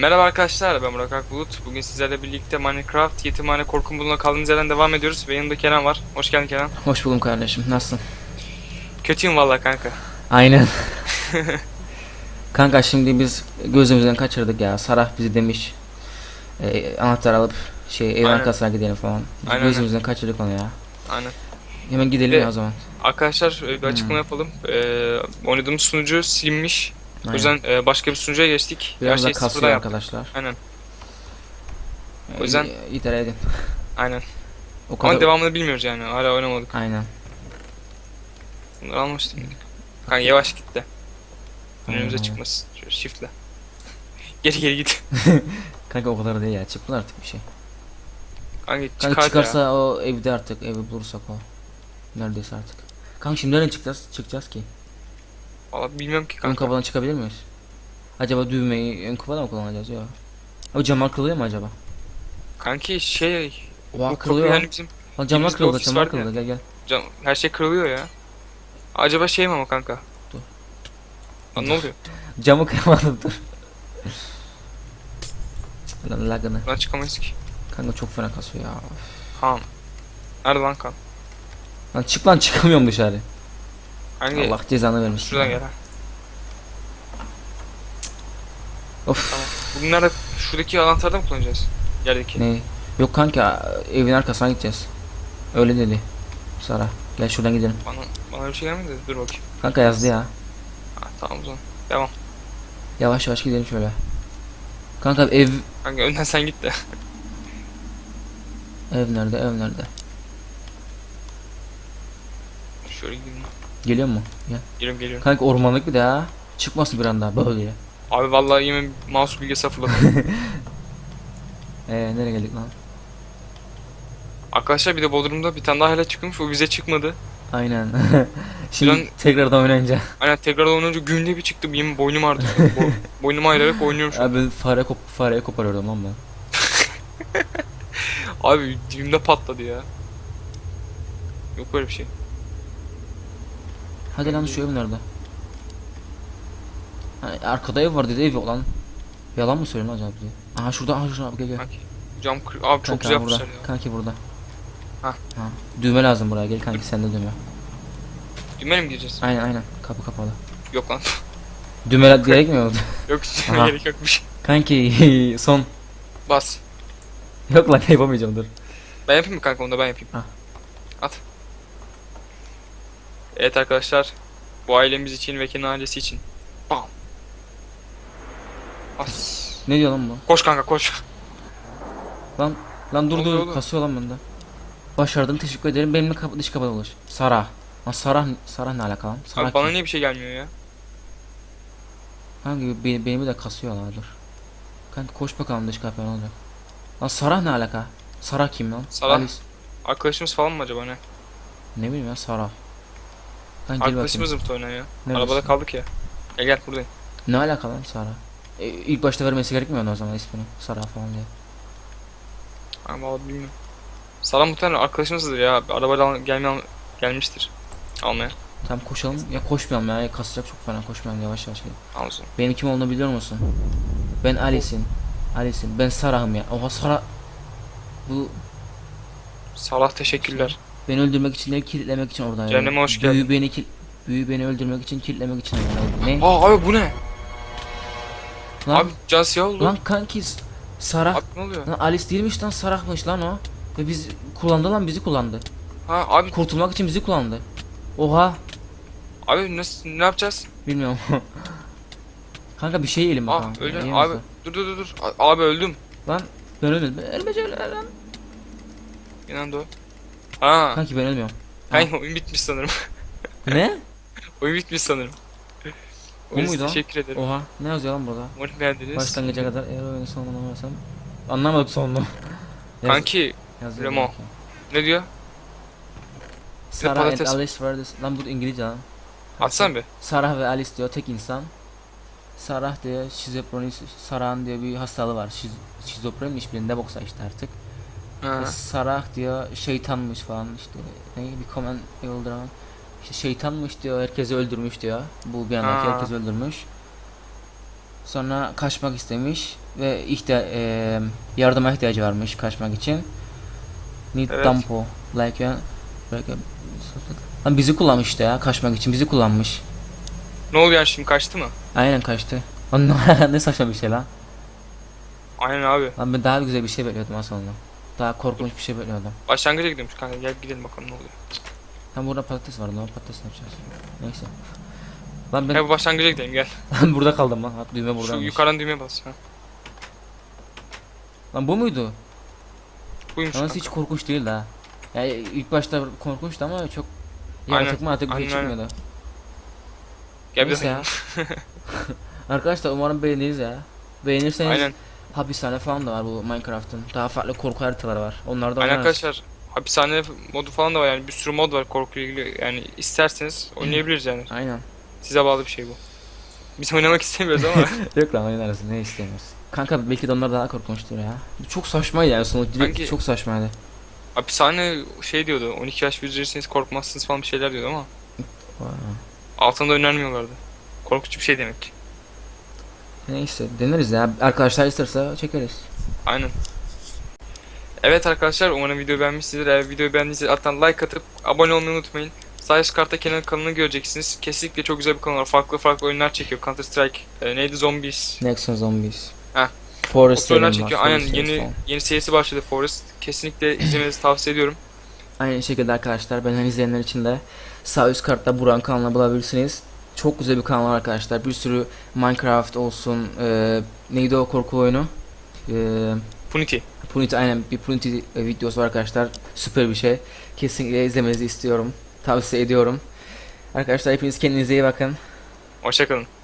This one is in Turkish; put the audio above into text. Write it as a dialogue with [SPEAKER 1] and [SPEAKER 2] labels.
[SPEAKER 1] Merhaba arkadaşlar ben Burak Akbulut. Bugün sizlerle birlikte Minecraft Yetimhane Korkun Buluna kaldığımız yerden devam ediyoruz ve yanımda Kenan var. Hoş geldin Kenan.
[SPEAKER 2] Hoş buldum kardeşim. Nasılsın?
[SPEAKER 1] Kötüyüm vallahi kanka.
[SPEAKER 2] Aynen. Kanka şimdi biz gözümüzden kaçırdık ya. Sarah bizi demiş. E, anahtar alıp şey ev
[SPEAKER 1] Aynen.
[SPEAKER 2] arkasına gidelim falan. Biz
[SPEAKER 1] Aynen,
[SPEAKER 2] gözümüzden kaçırdık onu ya.
[SPEAKER 1] Aynen.
[SPEAKER 2] Hemen gidelim
[SPEAKER 1] Ve-
[SPEAKER 2] ya o zaman.
[SPEAKER 1] Arkadaşlar e, bir açıklama yapalım. Ee, oynadığımız sunucu silinmiş. O
[SPEAKER 2] Aynen.
[SPEAKER 1] yüzden e, başka bir sunucuya geçtik.
[SPEAKER 2] Biraz
[SPEAKER 1] Her
[SPEAKER 2] da
[SPEAKER 1] şeyi
[SPEAKER 2] kasıyor arkadaşlar.
[SPEAKER 1] Aynen.
[SPEAKER 2] E,
[SPEAKER 1] O yüzden-
[SPEAKER 2] i- idare edin.
[SPEAKER 1] Aynen.
[SPEAKER 2] O kadar.
[SPEAKER 1] Ama devamını bilmiyoruz yani. Hala oynamadık.
[SPEAKER 2] Aynen.
[SPEAKER 1] Bunları almıştım. Kanka yavaş git de. Önümüze çıkmasın. Şöyle shiftle. geri geri git.
[SPEAKER 2] Kanka o kadar değil ya. Çıkın artık bir şey.
[SPEAKER 1] Kanka
[SPEAKER 2] Kanka
[SPEAKER 1] çıkar
[SPEAKER 2] çıkarsa
[SPEAKER 1] ya.
[SPEAKER 2] o evde artık evi bulursak o. Neredeyse artık. Kanka şimdi nereden çıkacağız? Çıkacağız ki.
[SPEAKER 1] Valla bilmiyorum ki
[SPEAKER 2] Ön
[SPEAKER 1] kanka.
[SPEAKER 2] kapıdan çıkabilir miyiz? Acaba düğmeyi ön kapıda mı kullanacağız ya? O camlar kırılıyor mu acaba?
[SPEAKER 1] Kanki şey
[SPEAKER 2] Oha kırılıyor.
[SPEAKER 1] yani bizim
[SPEAKER 2] Lan camlar kırıldı, camlar kırıldı. Gel gel.
[SPEAKER 1] Cam, her şey kırılıyor ya. Acaba şey mi ama kanka?
[SPEAKER 2] Dur.
[SPEAKER 1] Lan ne oluyor?
[SPEAKER 2] Camı kırmadım dur. Lan lagını.
[SPEAKER 1] Buradan çıkamayız ki.
[SPEAKER 2] Kanka çok fena kasıyor ya.
[SPEAKER 1] Han. Nerede lan kan?
[SPEAKER 2] Lan çık lan çıkamıyorum dışarı.
[SPEAKER 1] Hangi?
[SPEAKER 2] Allah cezanı vermiş.
[SPEAKER 1] Şuradan gel.
[SPEAKER 2] Of.
[SPEAKER 1] Tamam. Bugün nerede? Şuradaki anahtarda mı kullanacağız? Yerdeki.
[SPEAKER 2] Ne? Yok kanka evin arkasına gideceğiz. Öyle dedi. Sara. Gel şuradan gidelim.
[SPEAKER 1] Bana, bana bir şey gelmedi de dur bakayım.
[SPEAKER 2] Kanka yazdı ya.
[SPEAKER 1] Ha, tamam o zaman. Devam.
[SPEAKER 2] Yavaş yavaş gidelim şöyle. Kanka ev
[SPEAKER 1] Kanka önden sen git de.
[SPEAKER 2] ev nerede? Ev nerede?
[SPEAKER 1] Şöyle gideyim.
[SPEAKER 2] Geliyor mu? Gel.
[SPEAKER 1] Geliyorum geliyorum.
[SPEAKER 2] Kanka ormanlık bir daha. Çıkmasın bir anda böyle.
[SPEAKER 1] Abi vallahi yemin mouse bilgisayar fırladı.
[SPEAKER 2] Ee nereye geldik lan?
[SPEAKER 1] Arkadaşlar bir de Bodrum'da bir tane daha hala çıkmış. O bize çıkmadı.
[SPEAKER 2] Aynen. Şimdi
[SPEAKER 1] Lan-
[SPEAKER 2] tekrardan oynayınca.
[SPEAKER 1] Aynen tekrar oynayınca günde bir çıktı. Yemin boynum ağrıdı. Bo boynumu ayırarak oynuyorum şu an.
[SPEAKER 2] Abi fare kop fareye koparıyordum lan ben.
[SPEAKER 1] Abi dibimde patladı ya. Yok böyle bir şey.
[SPEAKER 2] Hadi lan şu ev nerede? Hani arkada ev var dedi ev yok lan. Yalan mı söylüyorsun acaba diye. Aha şurada aha şurada abi gel gel.
[SPEAKER 1] Kanki. Cam kır... Abi çok güzel
[SPEAKER 2] burada.
[SPEAKER 1] ya.
[SPEAKER 2] Kanki burada.
[SPEAKER 1] Hah.
[SPEAKER 2] Ha. Düğme lazım buraya gel kanki sende düğme.
[SPEAKER 1] Düğmeye mi gireceğiz?
[SPEAKER 2] Aynen aynen kapı kapalı.
[SPEAKER 1] Yok lan.
[SPEAKER 2] Düğmeler gerekmiyor mu?
[SPEAKER 1] Yok düğmeye
[SPEAKER 2] Aha.
[SPEAKER 1] gerek yokmuş.
[SPEAKER 2] Kanki son.
[SPEAKER 1] Bas.
[SPEAKER 2] Yok lan yapamayacağım dur.
[SPEAKER 1] Ben yapayım mı kanka onu da ben yapayım.
[SPEAKER 2] Ah.
[SPEAKER 1] At. Evet arkadaşlar. Bu ailemiz için ve Kenan ailesi için. Bam. Bas.
[SPEAKER 2] Ne diyor lan bu?
[SPEAKER 1] Koş kanka koş.
[SPEAKER 2] Lan lan dur
[SPEAKER 1] Ne oluyor
[SPEAKER 2] dur
[SPEAKER 1] oğlum?
[SPEAKER 2] kasıyor lan bende. Başardım teşekkür ederim. Benimle kapı dış kapıda ulaş. Sarah. Lan Sarah Sarah ne alaka lan? Sarah
[SPEAKER 1] Abi bana
[SPEAKER 2] kim?
[SPEAKER 1] niye bir şey gelmiyor ya?
[SPEAKER 2] Hangi be, benimi de kasıyor lan dur. Kanka koş bakalım dış kapıya ne olacak? Lan Sarah ne alaka? Sarah kim lan?
[SPEAKER 1] Sarah.
[SPEAKER 2] Alice.
[SPEAKER 1] Arkadaşımız falan mı acaba ne?
[SPEAKER 2] Ne bileyim ya Sarah. Kanka gel bakayım.
[SPEAKER 1] Arkadaşımız mı oynuyor ya?
[SPEAKER 2] Neresi?
[SPEAKER 1] Arabada kaldık ya. Gel gel buradayım.
[SPEAKER 2] Ne alaka lan Sarah? E, ilk başta vermesi gerekmiyor mu o zaman ismini? Sarah falan diye.
[SPEAKER 1] Ama vallahi bilmiyorum. Salam muhtemelen arkadaşımızdır ya. Arabadan gelme gelmiştir. Almaya.
[SPEAKER 2] Tamam koşalım. Ya koşmayalım ya. Kasacak çok fena. Koşmayalım yavaş yavaş gidelim.
[SPEAKER 1] Alsın.
[SPEAKER 2] Benim kim olduğunu biliyor musun? Ben Alice'im. Alice'im. Ben Sarah'ım ya. Oha Sarah. Bu
[SPEAKER 1] Salah teşekkürler.
[SPEAKER 2] Beni öldürmek için değil kilitlemek için oradaydı.
[SPEAKER 1] Cehenneme hoş
[SPEAKER 2] Büyü
[SPEAKER 1] geldin.
[SPEAKER 2] beni kil Büyü beni öldürmek için kilitlemek için oradaydı. Ne?
[SPEAKER 1] Aa abi bu ne?
[SPEAKER 2] lan,
[SPEAKER 1] Abi can siyah oldu.
[SPEAKER 2] lan kanki Sarah.
[SPEAKER 1] Abi ne oluyor?
[SPEAKER 2] Lan Alice değilmiş lan Sarah'mış lan o. Ve biz kullandı lan bizi kullandı.
[SPEAKER 1] Ha abi
[SPEAKER 2] Kurtulmak için bizi kullandı. Oha.
[SPEAKER 1] abi nasıl ne yapacağız?
[SPEAKER 2] Bilmiyorum. Kanka bir şey yiyelim
[SPEAKER 1] Ah
[SPEAKER 2] bakalım.
[SPEAKER 1] öyle
[SPEAKER 2] Yiyelim
[SPEAKER 1] abi. Dur dur dur Abi öldüm.
[SPEAKER 2] Lan ben. Ben ölmeyeceğim lan.
[SPEAKER 1] İnan o. Ha.
[SPEAKER 2] Kanki ben ölmüyorum.
[SPEAKER 1] Kanka oyun bitmiş sanırım.
[SPEAKER 2] ne?
[SPEAKER 1] oyun bitmiş sanırım.
[SPEAKER 2] Bu
[SPEAKER 1] Oyun
[SPEAKER 2] muydu?
[SPEAKER 1] Teşekkür ederim.
[SPEAKER 2] Oha. Ne yazıyor lan burada?
[SPEAKER 1] Umarım beğendiniz.
[SPEAKER 2] Başlangıca kadar eğer oyunu sonlanamazsam. Anlamadık sonunu. Yaz-
[SPEAKER 1] Kanki
[SPEAKER 2] yazıyor
[SPEAKER 1] Remo.
[SPEAKER 2] belki.
[SPEAKER 1] ne diyor?
[SPEAKER 2] Sarah
[SPEAKER 1] patates.
[SPEAKER 2] and Alice were the... Lan bu İngilizce lan.
[SPEAKER 1] Atsana bir.
[SPEAKER 2] Sarah ve Alice diyor tek insan. Sarah diyor şizofreni, Sarah'ın diyor bir hastalığı var. Şiz, şizofren hiçbirinde boksa işte artık.
[SPEAKER 1] Ha.
[SPEAKER 2] Sarah diyor şeytanmış falan işte. Ne bir comment yolduran. İşte şeytanmış diyor herkesi öldürmüş diyor. Bu bir andaki
[SPEAKER 1] Ha.
[SPEAKER 2] herkesi öldürmüş. Sonra kaçmak istemiş ve ihtiya eee, yardıma ihtiyacı varmış kaçmak için. Need
[SPEAKER 1] Evet.
[SPEAKER 2] tampo. Like ya. Like, Lan bizi kullanmış işte ya kaçmak için bizi kullanmış.
[SPEAKER 1] Ne oluyor şimdi kaçtı mı?
[SPEAKER 2] Aynen kaçtı. Lan ne saçma bir şey lan.
[SPEAKER 1] Aynen abi.
[SPEAKER 2] Lan ben daha güzel bir şey bekliyordum aslında. Daha korkunç bir şey bekliyordum.
[SPEAKER 1] Başlangıca gidiyormuş kanka gel gidelim bakalım ne oluyor.
[SPEAKER 2] Tam burada patates vardı. O patates ne yapacağız? Neyse. Lan ben
[SPEAKER 1] Gel başlangıca gidelim gel.
[SPEAKER 2] burada kaldım lan. Düğme
[SPEAKER 1] Şu
[SPEAKER 2] buradaymış.
[SPEAKER 1] yukarıdan düğmeye bas. Ha.
[SPEAKER 2] Lan bu muydu?
[SPEAKER 1] Buymuş
[SPEAKER 2] Yalnız hiç korkunç değil ha. Yani ilk başta korkunçtu ama çok yaratık mı artık bir şey çıkmıyordu.
[SPEAKER 1] Gel bir
[SPEAKER 2] Neyse ya. Arkadaşlar umarım beğeniriz ya. Beğenirseniz
[SPEAKER 1] Aynen.
[SPEAKER 2] Hapishane falan da var bu Minecraft'ın. Daha farklı korku haritaları var. Onları da
[SPEAKER 1] Aynen
[SPEAKER 2] oynarız.
[SPEAKER 1] arkadaşlar. Hapishane modu falan da var yani bir sürü mod var korkuyla ilgili. Yani isterseniz oynayabiliriz yani.
[SPEAKER 2] Aynen.
[SPEAKER 1] Size bağlı bir şey bu. Biz oynamak istemiyoruz ama.
[SPEAKER 2] Yok lan oynarız ne istemiyoruz. Kanka belki de onlar daha korkunçtur ya. Çok saçmaydı yani sonuç direkt
[SPEAKER 1] Kanki-
[SPEAKER 2] çok saçmaydı.
[SPEAKER 1] Hapishane şey diyordu 12 yaş üzeriyseniz korkmazsınız falan bir şeyler diyordu ama
[SPEAKER 2] Vay.
[SPEAKER 1] altında önermiyorlardı. Korkunç bir şey demek ki.
[SPEAKER 2] Neyse deneriz ya. Arkadaşlar isterse çekeriz.
[SPEAKER 1] Aynen. Evet arkadaşlar umarım videoyu beğenmişsinizdir. Eğer videoyu beğendiyseniz alttan like atıp abone olmayı unutmayın. Sağ üst kartta Kenan kanalını göreceksiniz. Kesinlikle çok güzel bir kanal var. Farklı farklı oyunlar çekiyor. Counter Strike, e, neydi Zombies.
[SPEAKER 2] Nexon Zombies.
[SPEAKER 1] Heh.
[SPEAKER 2] Forest
[SPEAKER 1] oyunlar
[SPEAKER 2] serisi var,
[SPEAKER 1] çekiyor. Aynen
[SPEAKER 2] Forest
[SPEAKER 1] yeni
[SPEAKER 2] falan.
[SPEAKER 1] yeni serisi başladı Forest. Kesinlikle izlemenizi tavsiye ediyorum.
[SPEAKER 2] Aynı şekilde arkadaşlar benden izleyenler için de sağ üst kartta Buran kanalına bulabilirsiniz. Çok güzel bir kanal var arkadaşlar. Bir sürü Minecraft olsun. E, neydi o korku oyunu? E,
[SPEAKER 1] Punity.
[SPEAKER 2] Punity aynen bir Punity e, videosu var arkadaşlar. Süper bir şey. Kesinlikle izlemenizi istiyorum. Tavsiye ediyorum. Arkadaşlar hepiniz kendinize iyi bakın.
[SPEAKER 1] Hoşçakalın.